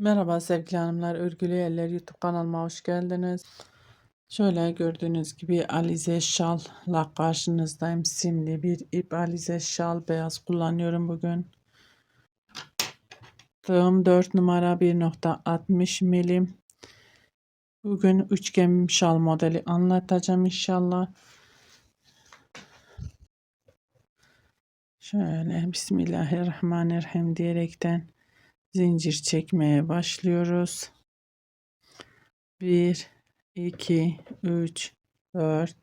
Merhaba sevgili hanımlar, Örgülü Eller YouTube kanalıma hoş geldiniz. Şöyle gördüğünüz gibi Alize şalla karşınızdayım. Simli bir ip Alize şal beyaz kullanıyorum bugün. Tığım 4 numara 1.60 milim. Bugün üçgen şal modeli anlatacağım inşallah. Şöyle Bismillahirrahmanirrahim diyerekten zincir çekmeye başlıyoruz. 1 2 3 4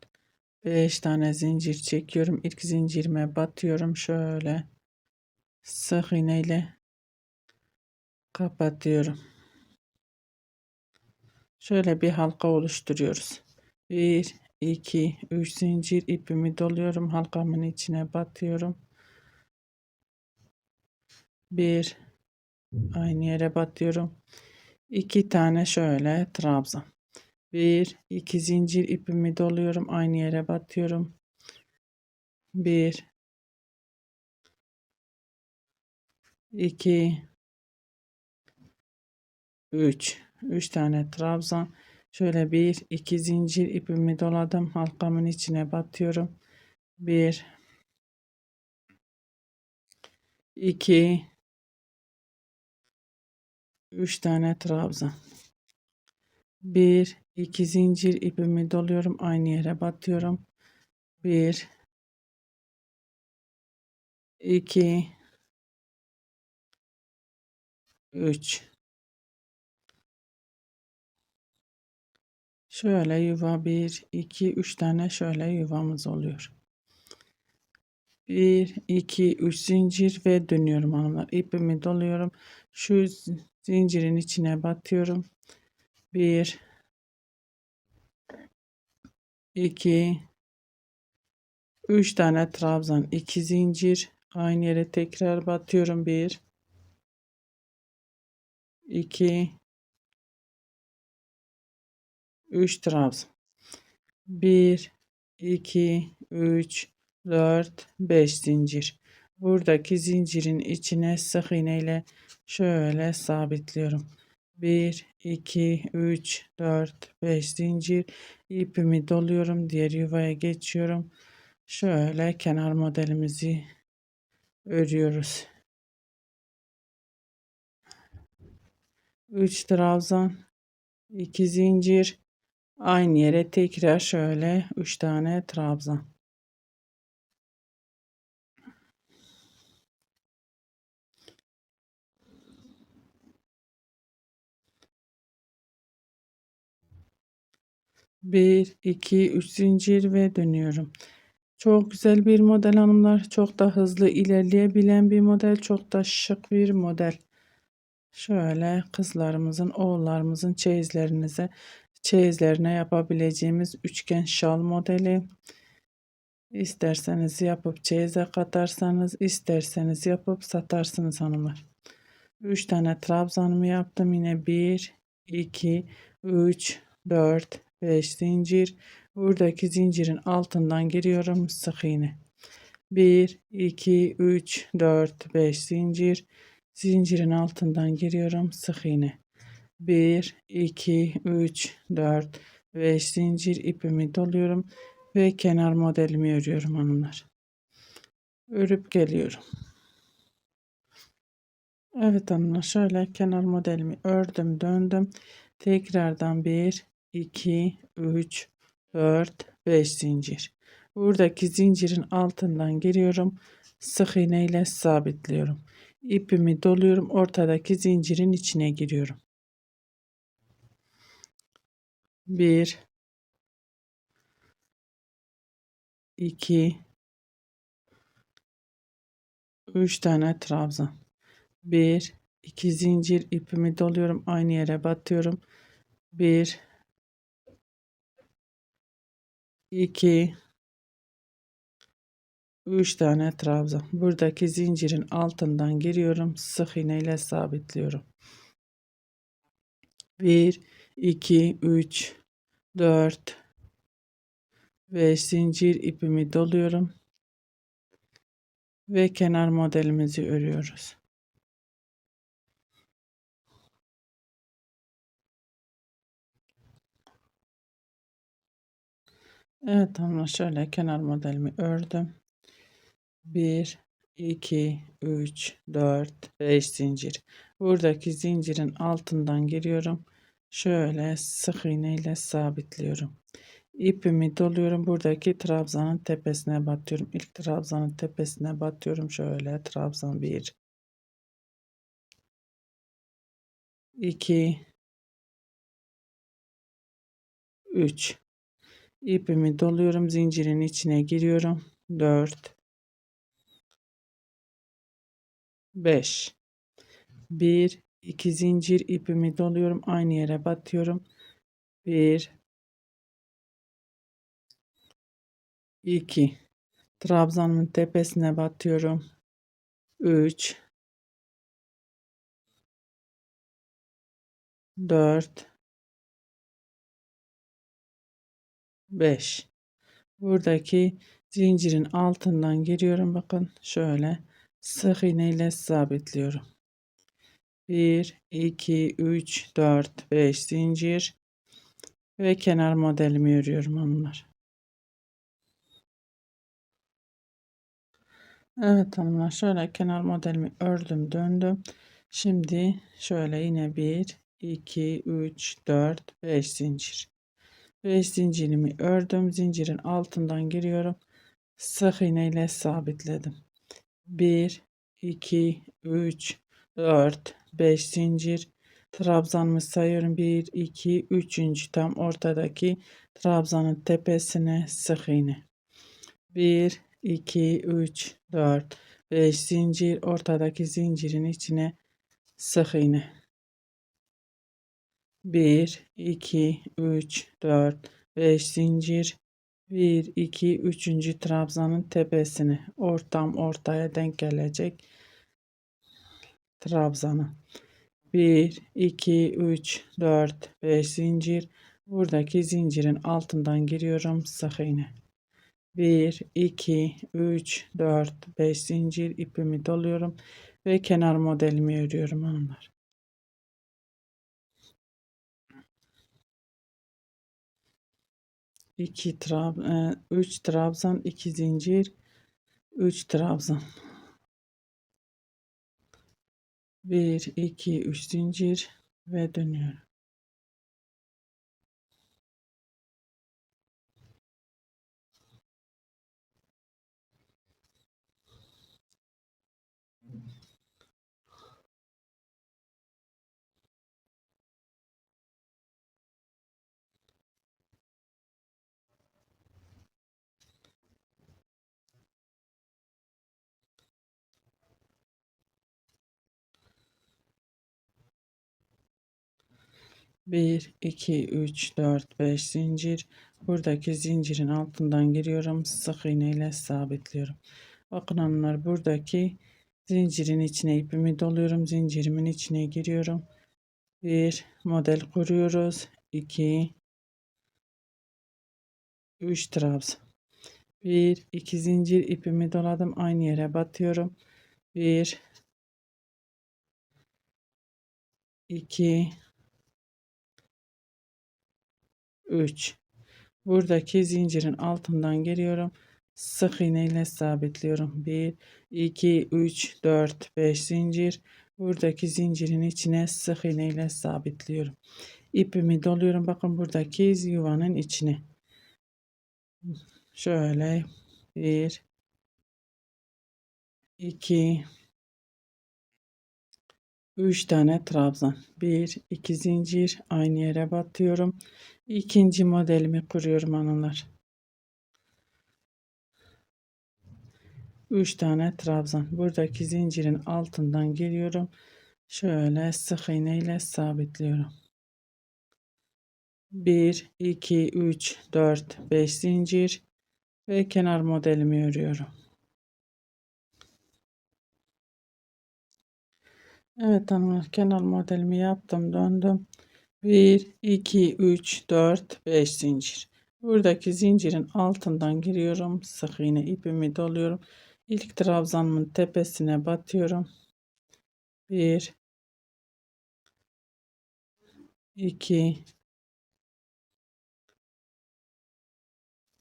5 tane zincir çekiyorum. İlk zincirime batıyorum şöyle sık iğne kapatıyorum. Şöyle bir halka oluşturuyoruz. 1 2 3 zincir ipimi doluyorum. Halkamın içine batıyorum. 1 Aynı yere batıyorum. İki tane şöyle trabzan. Bir, iki zincir ipimi doluyorum. Aynı yere batıyorum. Bir, iki, üç. Üç tane trabzan. Şöyle bir, iki zincir ipimi doladım. Halkamın içine batıyorum. Bir, iki, 3 tane trabzan. 1 2 zincir ipimi doluyorum aynı yere batıyorum. 1 2 3 Şöyle yuva 1 2 3 tane şöyle yuvamız oluyor. 1 2 3 zincir ve dönüyorum hanımlar. İpimi doluyorum. Şu zincirin içine batıyorum. 1 2 3 tane trabzan 2 zincir. Aynı yere tekrar batıyorum. 1 2 3 trabzan. 1 2 3 4 5 zincir buradaki zincirin içine sık iğne ile şöyle sabitliyorum. 1 2 3 4 5 zincir. İpimi doluyorum diğer yuvaya geçiyorum. Şöyle kenar modelimizi örüyoruz. 3 trabzan 2 zincir. Aynı yere tekrar şöyle 3 tane trabzan Bir, iki, üç zincir ve dönüyorum. Çok güzel bir model hanımlar. Çok da hızlı ilerleyebilen bir model. Çok da şık bir model. Şöyle kızlarımızın, oğullarımızın çeyizlerinize, çeyizlerine yapabileceğimiz üçgen şal modeli. İsterseniz yapıp çeyize katarsanız, isterseniz yapıp satarsınız hanımlar. 3 tane trabzanımı yaptım. Yine 1, 2, 3, 4, 5 zincir. Buradaki zincirin altından giriyorum sık iğne. 1, 2, 3, 4, 5 zincir. Zincirin altından giriyorum sık iğne. 1, 2, 3, 4, 5 zincir ipimi doluyorum ve kenar modelimi örüyorum hanımlar. Örüp geliyorum. Evet hanımlar şöyle kenar modelimi ördüm döndüm. Tekrardan 1, 2, 3, 4, 5 zincir. Buradaki zincirin altından giriyorum. Sık iğne ile sabitliyorum. İpimi doluyorum. Ortadaki zincirin içine giriyorum. 1 2 3 tane trabzan. 1 2 zincir ipimi doluyorum. Aynı yere batıyorum. 1 2 3 tane trabzan. Buradaki zincirin altından giriyorum. Sık iğne ile sabitliyorum. 1 2 3 4 5 zincir ipimi doluyorum. Ve kenar modelimizi örüyoruz. Evet hanımlar şöyle kenar modelimi ördüm. 1, 2, 3, 4, 5 zincir. Buradaki zincirin altından giriyorum. Şöyle sık iğne ile sabitliyorum. İpimi doluyorum. Buradaki trabzanın tepesine batıyorum. İlk trabzanın tepesine batıyorum. Şöyle trabzan 1 2 3 ipimi doluyorum. Zincirin içine giriyorum. 4 5 1 2 zincir ipimi doluyorum. Aynı yere batıyorum. 1 2 trabzanın tepesine batıyorum. 3 4 5 buradaki zincirin altından giriyorum. Bakın şöyle sık iğne ile sabitliyorum. 1 2 3 4 5 zincir ve kenar modelimi örüyorum hanımlar. Evet hanımlar şöyle kenar modelimi ördüm döndüm. Şimdi şöyle yine 1 2 3 4 5 zincir 5 zincirimi ördüm. Zincirin altından giriyorum. Sık iğne ile sabitledim. 1 2 3 4 5 zincir trabzanımı sayıyorum. 1 2 3. tam ortadaki trabzanın tepesine sık iğne. 1 2 3 4 5 zincir ortadaki zincirin içine sık iğne. 1 2 3 4 5 zincir. 1 2 3. trabzanın tepesini ortam ortaya denk gelecek trabzanı 1 2 3 4 5 zincir. Buradaki zincirin altından giriyorum sık iğne. 1 2 3 4 5 zincir ipimi doluyorum ve kenar modelimi örüyorum hanımlar 2 trab 3 trabzan 2 zincir 3 trabzan. 1 2 3 zincir ve dönüyorum Bir, iki, üç, dört, beş zincir. Buradaki zincirin altından giriyorum. Sık iğne ile sabitliyorum. Bakın hanımlar buradaki zincirin içine ipimi doluyorum. Zincirimin içine giriyorum. Bir model kuruyoruz. 2 3 trabzan. 1 2 zincir ipimi doladım. Aynı yere batıyorum. 1 2 3 buradaki zincirin altından geliyorum. Sık iğne ile sabitliyorum. 1 2 3 4 5 zincir. Buradaki zincirin içine sık iğne ile sabitliyorum. İpimi doluyorum. Bakın buradaki yuvanın içine. Şöyle. 1 2 3 tane trabzan. 1 2 zincir. Aynı yere batıyorum. İkinci modelimi kuruyorum hanımlar. 3 tane trabzan. Buradaki zincirin altından geliyorum. Şöyle sık iğne ile sabitliyorum. 1 2 3 4 5 zincir ve kenar modelimi örüyorum Evet hanımlar kenar modelimi yaptım döndüm. 1 2 3 4 5 zincir. Buradaki zincirin altından giriyorum. Sık iğne ipimi doluyorum. İlk trabzanımın tepesine batıyorum. 1 2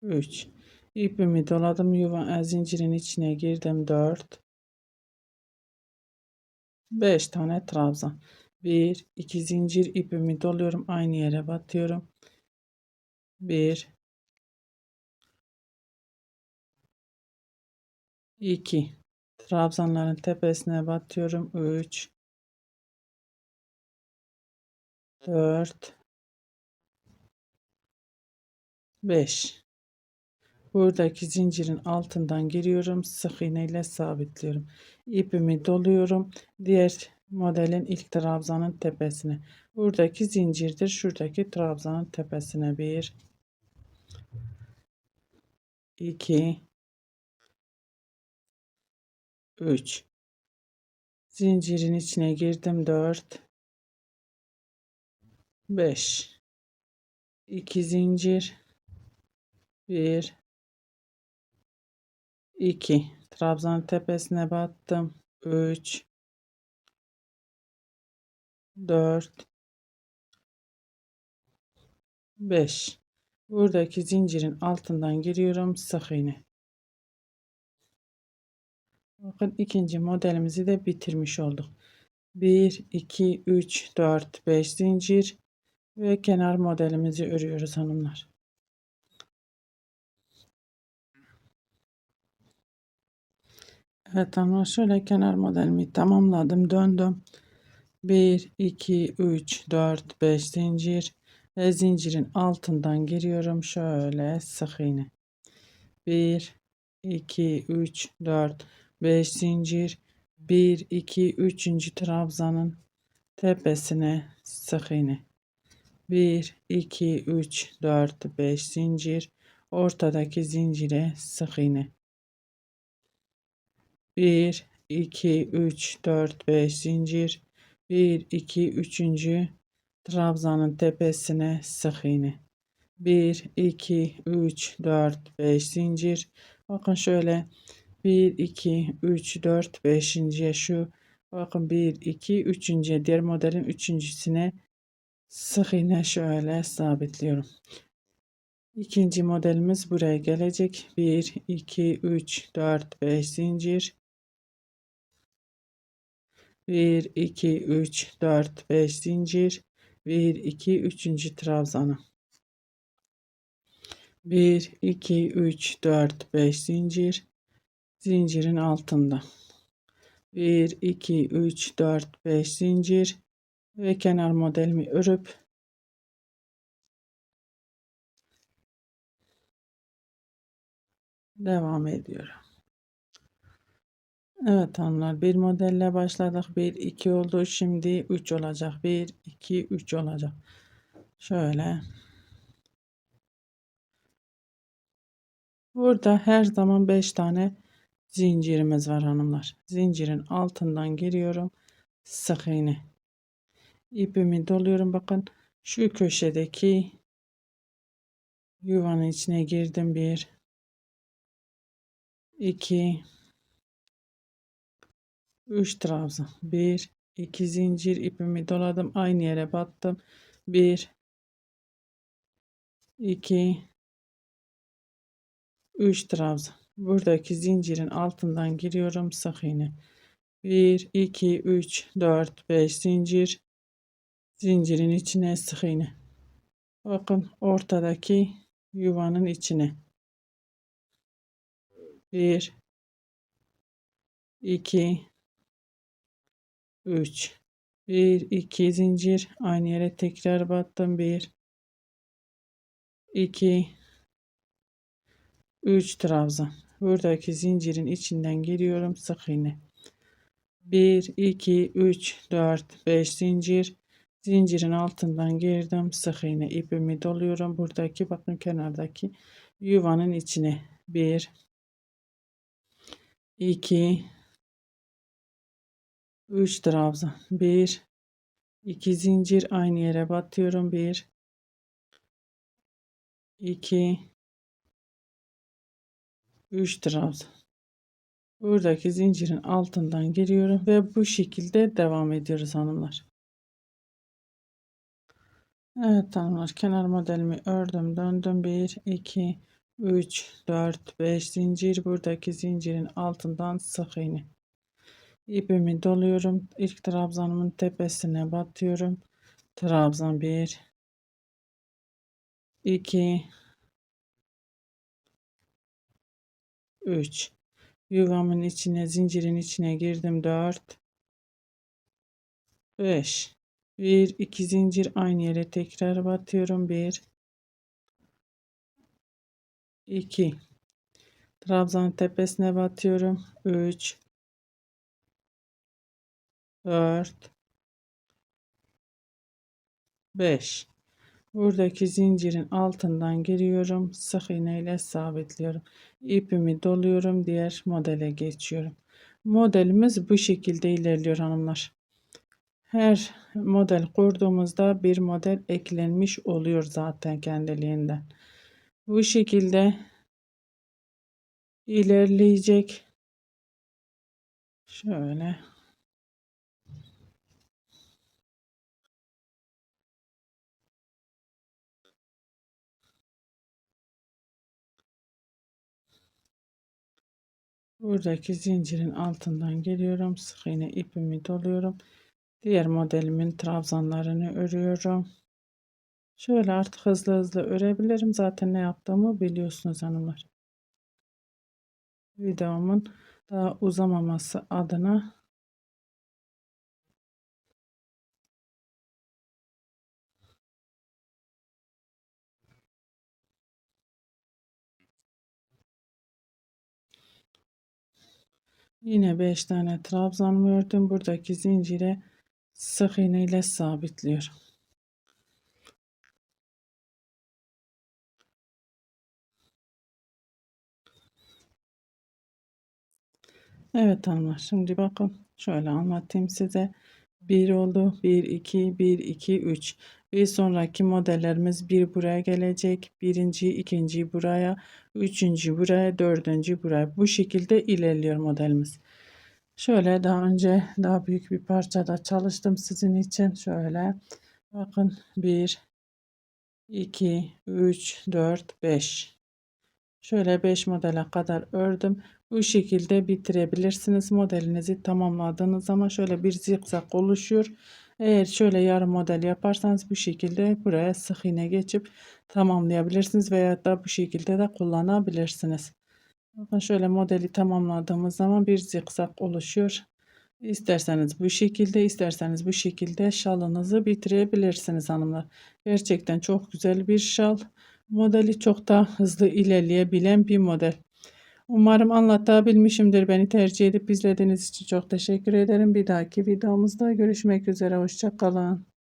3 ipimi doladım yuva e, zincirin içine girdim 4 5 tane trabzan. 1 2 zincir ipimi doluyorum. Aynı yere batıyorum. 1 2 trabzanların tepesine batıyorum. 3 4 5 buradaki zincirin altından giriyorum. Sık iğne ile sabitliyorum ipimi doluyorum. Diğer modelin ilk trabzanın tepesine. Buradaki zincirdir şuradaki trabzanın tepesine. 1 2 3 zincirin içine girdim. 4 5 2 zincir. 1 2 trabzanın tepesine battım. 3 4 5 buradaki zincirin altından giriyorum. Sık iğne. Bakın ikinci modelimizi de bitirmiş olduk. 1 2 3 4 5 zincir ve kenar modelimizi örüyoruz hanımlar Evet hanımlar şöyle kenar modelimi tamamladım döndüm. 1 2 3 4 5 zincir. Ve zincirin altından giriyorum. Şöyle sık iğne. 1 2 3 4 5 zincir. 1 2 3. trabzanın tepesine sık iğne. 1 2 3 4 5 zincir. Ortadaki zincire sık iğne 1 2 3 4 5 zincir 1 2 3. trabzanın tepesine sık iğne 1 2 3 4 5 zincir bakın şöyle 1 2 3 4 5. şu bakın 1 2 3. diğer modelin üçüncüsüne sık iğne şöyle sabitliyorum İkinci modelimiz buraya gelecek 1 2 3 4 5 zincir 1 2 3 4 5 zincir 1 2 3. trabzanı 1 2 3 4 5 zincir zincirin altında 1 2 3 4 5 zincir ve kenar modelimi örüp devam ediyorum. Evet hanımlar bir modelle başladık. 1 2 oldu. Şimdi 3 olacak. 1 2 3 olacak. Şöyle. Burada her zaman 5 tane zincirimiz var hanımlar. Zincirin altından giriyorum. Sık iğne. İpimi doluyorum. Bakın şu köşedeki yuvanın içine girdim. 1 2 3 trabzan. 1 2 zincir ipimi doladım. Aynı yere battım. 1 2 3 trabzan. Buradaki zincirin altından giriyorum sık iğne. 1 2 3 4 5 zincir. Zincirin içine sık iğne. Bakın ortadaki yuvanın içine. 1 2 3 1 2 zincir. Aynı yere tekrar battım. 1 2 3 trabzan. Buradaki zincirin içinden giriyorum sık iğne. 1 2 3 4 5 zincir. Zincirin altından girdim. Sık iğne ipimi doluyorum. Buradaki bakın kenardaki yuvanın içine. 1 2 3 trabzan 1 2 zincir aynı yere batıyorum. 1 2 3 trabzan buradaki zincirin altından giriyorum ve bu şekilde devam ediyoruz hanımlar. Evet hanımlar kenar modelimi ördüm döndüm. 1 2 3, 4, 5 zincir. Buradaki zincirin altından sık iğne. İpimi doluyorum. İlk trabzanımın tepesine batıyorum. Trabzan 1, 2, 3. Yuvamın içine, zincirin içine girdim. 4, 5. 1, 2 zincir aynı yere tekrar batıyorum. 1, 2. Trabzan tepesine batıyorum. 3, 4, 5. Buradaki zincirin altından giriyorum. Sık iğne ile sabitliyorum. İpimi doluyorum. Diğer modele geçiyorum. Modelimiz bu şekilde ilerliyor hanımlar. Her model kurduğumuzda bir model eklenmiş oluyor zaten kendiliğinden. Bu şekilde ilerleyecek. Şöyle Buradaki zincirin altından geliyorum. Sık iğne ipimi doluyorum. Diğer modelimin trabzanlarını örüyorum. Şöyle artık hızlı hızlı örebilirim. Zaten ne yaptığımı biliyorsunuz hanımlar. Videomun daha uzamaması adına Yine 5 tane trabzan ördüm. Buradaki zincire sık iğne ile sabitliyorum. Evet hanımlar şimdi bakın şöyle anlatayım size. 1 oldu. 1 2 1 2 3. Bir sonraki modellerimiz bir buraya gelecek. Birinci, ikinci buraya, üçüncü buraya, dördüncü buraya. Bu şekilde ilerliyor modelimiz. Şöyle daha önce daha büyük bir parçada çalıştım sizin için. Şöyle bakın 1 2 3 4 5 Şöyle 5 modele kadar ördüm. Bu şekilde bitirebilirsiniz. Modelinizi tamamladığınız zaman şöyle bir zikzak oluşuyor. Eğer şöyle yarım model yaparsanız bu şekilde buraya sık iğne geçip tamamlayabilirsiniz veya da bu şekilde de kullanabilirsiniz. Bakın şöyle modeli tamamladığımız zaman bir zikzak oluşuyor. İsterseniz bu şekilde isterseniz bu şekilde şalınızı bitirebilirsiniz hanımlar. Gerçekten çok güzel bir şal. Modeli çok da hızlı ilerleyebilen bir model. Umarım anlatabilmişimdir. Beni tercih edip izlediğiniz için çok teşekkür ederim. Bir dahaki videomuzda görüşmek üzere. Hoşçakalın.